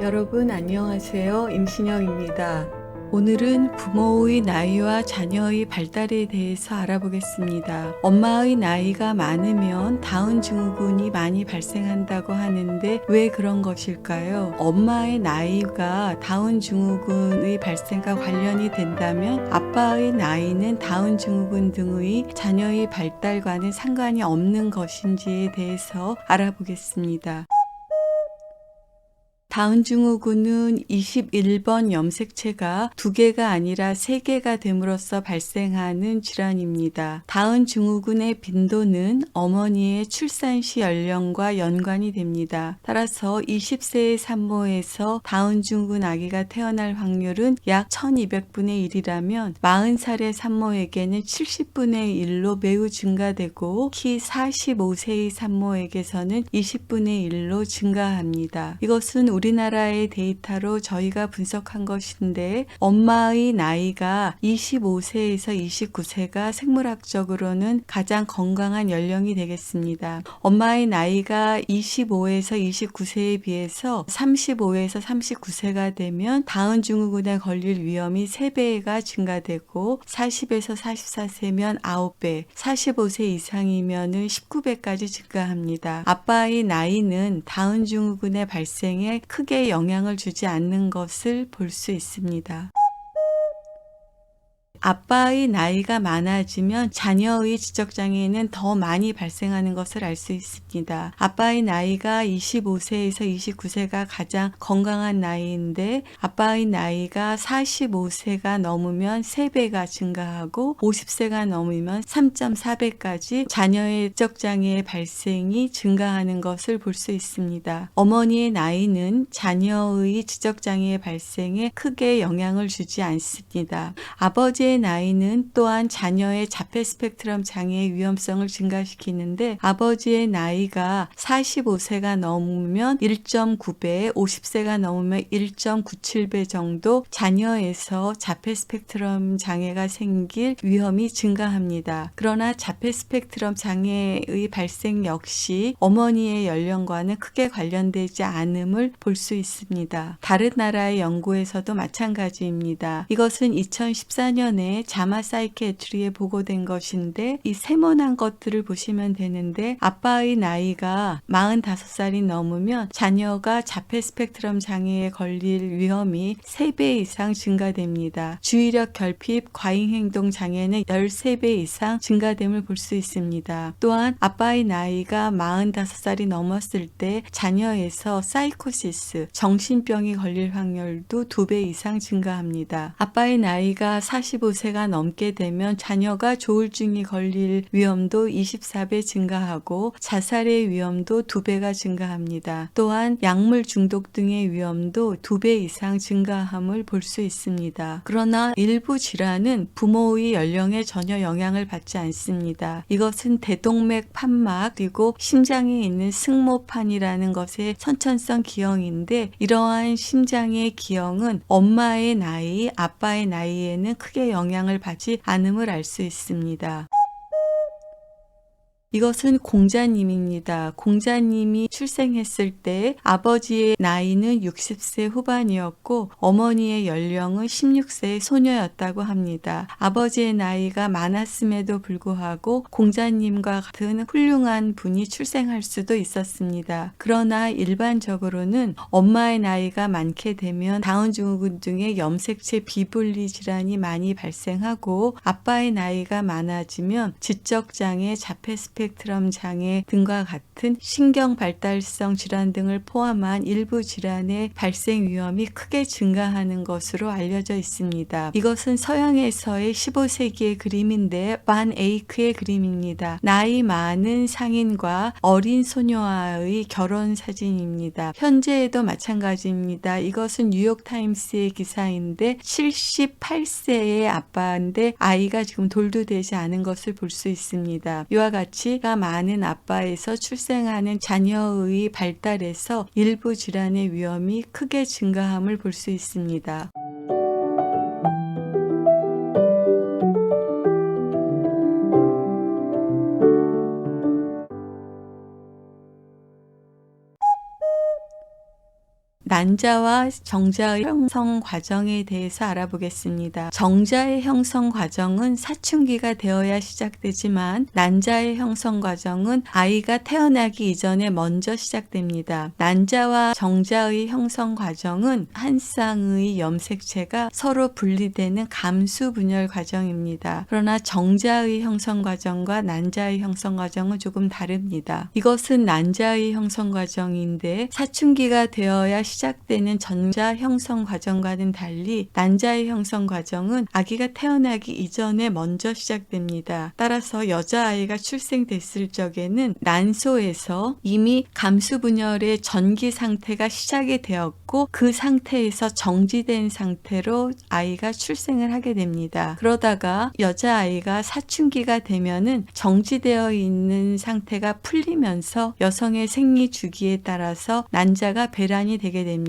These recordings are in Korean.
여러분 안녕하세요. 임신영입니다. 오늘은 부모의 나이와 자녀의 발달에 대해서 알아보겠습니다. 엄마의 나이가 많으면 다운 증후군이 많이 발생한다고 하는데 왜 그런 것일까요? 엄마의 나이가 다운 증후군의 발생과 관련이 된다면 아빠의 나이는 다운 증후군 등의 자녀의 발달과는 상관이 없는 것인지에 대해서 알아보겠습니다. 다운 증후군은 21번 염색체가 두 개가 아니라 세 개가 됨으로써 발생하는 질환입니다. 다운 증후군의 빈도는 어머니의 출산 시 연령과 연관이 됩니다. 따라서 20세의 산모에서 다운 증후군 아기가 태어날 확률은 약 1200분의 1이라면 40살의 산모에게는 70분의 1로 매우 증가되고 키 45세의 산모에게서는 20분의 1로 증가합니다. 이것은 우리 나라의 데이터로 저희가 분석한 것인데 엄마의 나이가 25세에서 29세가 생물학적으로는 가장 건강한 연령이 되겠습니다. 엄마의 나이가 25에서 29세에 비해서 35에서 39세가 되면 다운 증후군에 걸릴 위험이 3배가 증가되고 40에서 44세면 9배, 45세 이상이면은 19배까지 증가합니다. 아빠의 나이는 다운 증후군의 발생에 크게 영향을 주지 않는 것을 볼 수 있습니다. 아빠의 나이가 많아지면 자녀의 지적장애는 더 많이 발생하는 것을 알 수 있습니다. 아빠의 나이가 25세에서 29세가 가장 건강한 나이인데 아빠의 나이가 45세가 넘으면 3배가 증가하고 50세가 넘으면 3.4배까지 자녀의 지적장애의 발생이 증가하는 것을 볼 수 있습니다. 어머니의 나이는 자녀의 지적장애의 발생에 크게 영향을 주지 않습니다. 아버지의 나이는 또한 자녀의 자폐 스펙트럼 장애의 위험성을 증가시키는데 아버지의 나이가 45세가 넘으면 1.9배, 50세가 넘으면 1.97배 정도 자녀에서 자폐 스펙트럼 장애가 생길 위험이 증가합니다. 그러나 자폐 스펙트럼 장애의 발생 역시 어머니의 연령과는 크게 관련되지 않음을 볼 수 있습니다. 다른 나라의 연구에서도 마찬가지입니다. 이것은 2014년에 자마 사이키애트리에 보고된 것인데 이 세모난 것들을 보시면 되는데 아빠의 나이가 45살이 넘으면 자녀가 자폐 스펙트럼 장애에 걸릴 위험이 3배 이상 증가됩니다. 주의력 결핍, 과잉 행동 장애는 13배 이상 증가됨을 볼 수 있습니다. 또한 아빠의 나이가 45살이 넘었을 때 자녀에서 사이코시스, 정신병이 걸릴 확률도 2배 이상 증가합니다. 아빠의 나이가 45 세가 넘게 되면 자녀가 조울증이 걸릴 위험도 24배 증가하고 자살의 위험도 2배가 증가합니다. 또한 약물 중독 등의 위험도 2배 이상 증가함을 볼 수 있습니다. 그러나 일부 질환은 부모의 연령에 전혀 영향을 받지 않습니다. 이것은 대동맥 판막 그리고 심장에 있는 승모판이라는 것의 선천성 기형인데 이러한 심장의 기형은 엄마의 나이, 아빠의 나이에는 크게 영향을 받지 않음을 알 수 있습니다. 이것은 공자님입니다. 공자님이 출생했을 때 아버지의 나이는 60세 후반이었고 어머니의 연령은 16세의 소녀였다고 합니다. 아버지의 나이가 많았음에도 불구하고 공자님과 같은 훌륭한 분이 출생할 수도 있었습니다. 그러나 일반적으로는 엄마의 나이가 많게 되면 다운증후군 등의 염색체 비분리 질환이 많이 발생하고 아빠의 나이가 많아지면 지적장애, 자폐 스펙 스펙트럼 장애 등과 같은 신경 발달성 질환 등을 포함한 일부 질환의 발생 위험이 크게 증가하는 것으로 알려져 있습니다. 이것은 서양에서의 15세기의 그림인데 반 에이크의 그림입니다. 나이 많은 상인과 어린 소녀와의 결혼 사진입니다. 현재에도 마찬가지입니다. 이것은 뉴욕 타임스의 기사인데 78세의 아빠인데 아이가 지금 돌도 되지 않은 것을 볼 수 있습니다. 이와 같이 나이가 많은 아빠에서 출생하는 자녀의 발달에서 일부 질환의 위험이 크게 증가함을 볼 수 있습니다. 난자와 정자의 형성 과정에 대해서 알아보겠습니다. 정자의 형성 과정은 사춘기가 되어야 시작되지만 난자의 형성 과정은 아이가 태어나기 이전에 먼저 시작됩니다. 난자와 정자의 형성 과정은 한 쌍의 염색체가 서로 분리되는 감수 분열 과정입니다. 그러나 정자의 형성 과정과 난자의 형성 과정은 조금 다릅니다. 이것은 난자의 형성 과정인데 사춘기가 되어야 시작되는 전자 형성 과정과는 달리 난자의 형성 과정은 아기가 태어나기 이전에 먼저 시작됩니다. 따라서 여자아이가 출생됐을 적에는 난소에서 이미 감수 분열의 전기 상태가 시작이 되었고 그 상태에서 정지된 상태로 아이가 출생을 하게 됩니다. 그러다가 여자아이가 사춘기가 되면은 정지되어 있는 상태가 풀리면서 여성의 생리 주기에 따라서 난자가 배란이 되게 됩니다.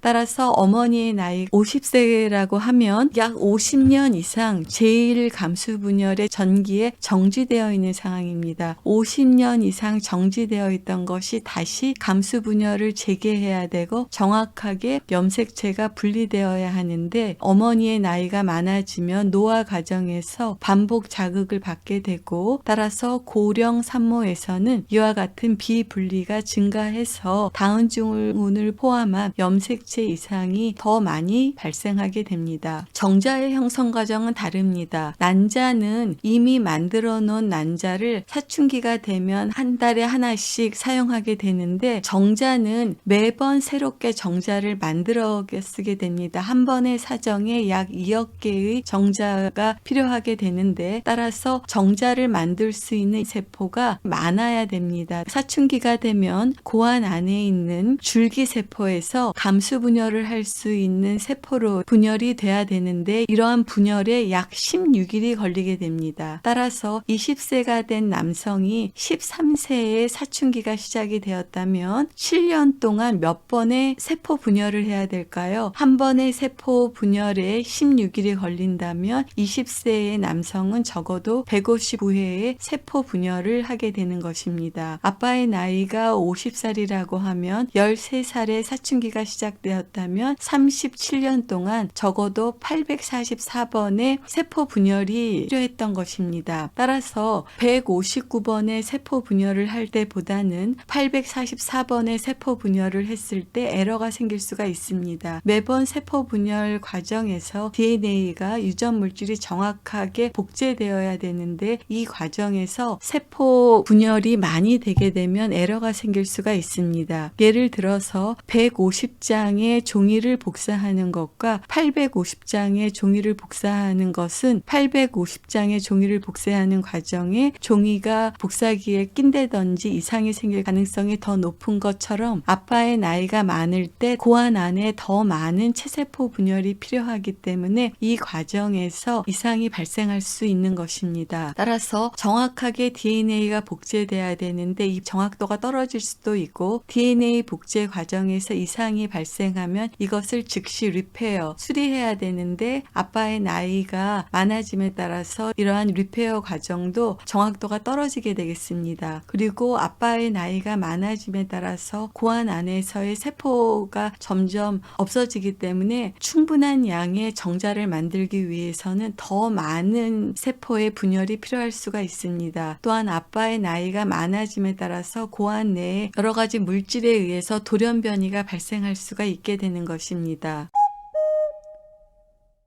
따라서 어머니의 나이 50세라고 하면 약 50년 이상 제1 감수 분열의 전기에 정지되어 있는 상황입니다. 50년 이상 정지되어 있던 것이 다시 감수 분열을 재개해야 되고 정확하게 염색체가 분리되어야 하는데 어머니의 나이가 많아지면 노화 과정에서 반복 자극을 받게 되고 따라서 고령 산모에서는 이와 같은 비분리가 증가해서 다운 증후군을 포함한 염색체 이상이 더 많이 발생하게 됩니다. 정자의 형성 과정은 다릅니다. 난자는 이미 만들어 놓은 난자를 사춘기가 되면 한 달에 하나씩 사용하게 되는데 정자는 매번 새롭게 정자를 만들어 쓰게 됩니다. 한 번의 사정에 약 2억 개의 정자가 필요하게 되는데 따라서 정자를 만들 수 있는 세포가 많아야 됩니다. 사춘기가 되면 고안 안에 있는 줄기세포에서 감수 분열을 할 수 있는 세포로 분열이 돼야 되는데 이러한 분열에 약 16일이 걸리게 됩니다. 따라서 20세가 된 남성이 13세에 사춘기가 시작이 되었다면 7년 동안 몇 번의 세포 분열을 해야 될까요? 한 번의 세포 분열에 16일이 걸린다면 20세의 남성은 적어도 159회의 세포 분열을 하게 되는 것입니다. 아빠의 나이가 50살이라고 하면 13살에 사춘기 가 시작되었다면 37년 동안 적어도 844번의 세포 분열이 필요했던 것입니다. 따라서 159번의 세포 분열을 할 때보다는 844번의 세포 분열을 했을 때 에러가 생길 수가 있습니다. 매번 세포 분열 과정에서 DNA가 유전 물질이 정확하게 복제되어야 되는데 이 과정에서 세포 분열이 많이 되게 되면 에러가 생길 수가 있습니다. 예를 들어서 150 장의 종이를 복사하는 것과 850장의 종이를 복사하는 것은 850장의 종이를 복사하는 과정에 종이가 복사기에 낀다든지 이상이 생길 가능성이 더 높은 것처럼 아빠의 나이가 많을 때 고안 안에 더 많은 체세포 분열이 필요하기 때문에 이 과정에서 이상이 발생할 수 있는 것입니다. 따라서 정확하게 DNA가 복제돼야 되는데 이 정확도가 떨어질 수도 있고 DNA 복제 과정에서 이상 이 발생하면 이것을 즉시 리페어 수리해야 되는데 아빠의 나이가 많아짐에 따라서 이러한 리페어 과정도 정확도가 떨어지게 되겠습니다. 그리고 아빠의 나이가 많아짐에 따라서 고안 안에서의 세포가 점점 없어지기 때문에 충분한 양의 정자를 만들기 위해서는 더 많은 세포의 분열이 필요할 수가 있습니다. 또한 아빠의 나이가 많아짐에 따라서 고안 내에 여러 가지 물질에 의해서 돌연변이가 발생 할 수가 있게 되는 것입니다.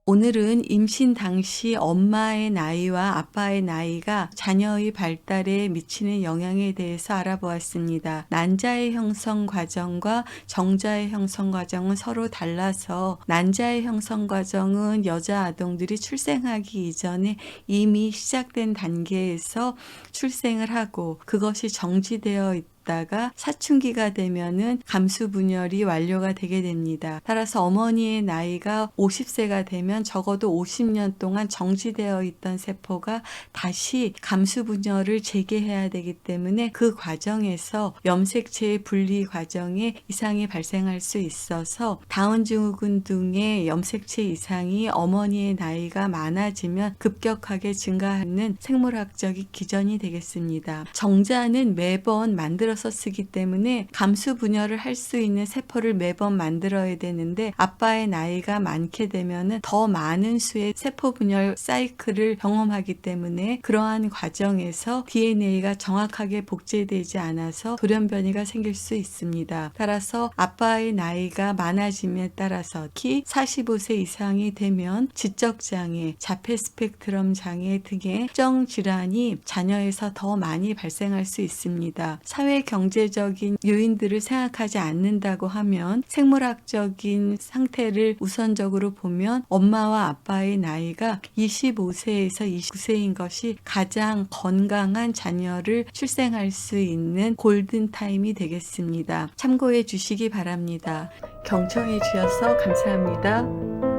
오늘은 임신 당시 엄마의 나이와 아빠의 나이가 자녀의 발달에 미치는 영향에 대해서 알아보았습니다. 난자의 형성 과정과 정자의 형성 과정은 서로 달라서 난자의 형성 과정은 여자 아동들이 출생하기 이전에 이미 시작된 단계에서 출생을 하고 그것이 정지되어 있 다가 사춘기가 되면은 감수 분열이 완료가 되게 됩니다. 따라서 어머니의 나이가 50세가 되면 적어도 50년 동안 정지되어 있던 세포가 다시 감수 분열을 재개해야 되기 때문에 그 과정에서 염색체의 분리 과정에 이상이 발생할 수 있어서 다운 증후군 등의 염색체 이상이 어머니의 나이가 많아지면 급격하게 증가하는 생물학적인 기전이 되겠습니다. 정자는 매번 만들어 만들어서 쓰기 때문에 감수 분열을 할 수 있는 세포를 매번 만들어야 되는데 아빠의 나이가 많게 되면은 더 많은 수의 세포 분열 사이클을 경험하기 때문에 그러한 과정에서 DNA가 정확하게 복제되지 않아서 돌연변이가 생길 수 있습니다. 따라서 아빠의 나이가 많아짐에 따라서 특히 45세 이상이 되면 지적 장애, 자폐 스펙트럼 장애 등의 특정 질환이 자녀에서 더 많이 발생할 수 있습니다. 경제적인 요인들을 생각하지 않는다고 하면 생물학적인 상태를 우선적으로 보면 엄마와 아빠의 나이가 25세에서 29세인 것이 가장 건강한 자녀를 출생할 수 있는 골든 타임이 되겠습니다. 참고해 주시기 바랍니다. 경청해 주셔서 감사합니다.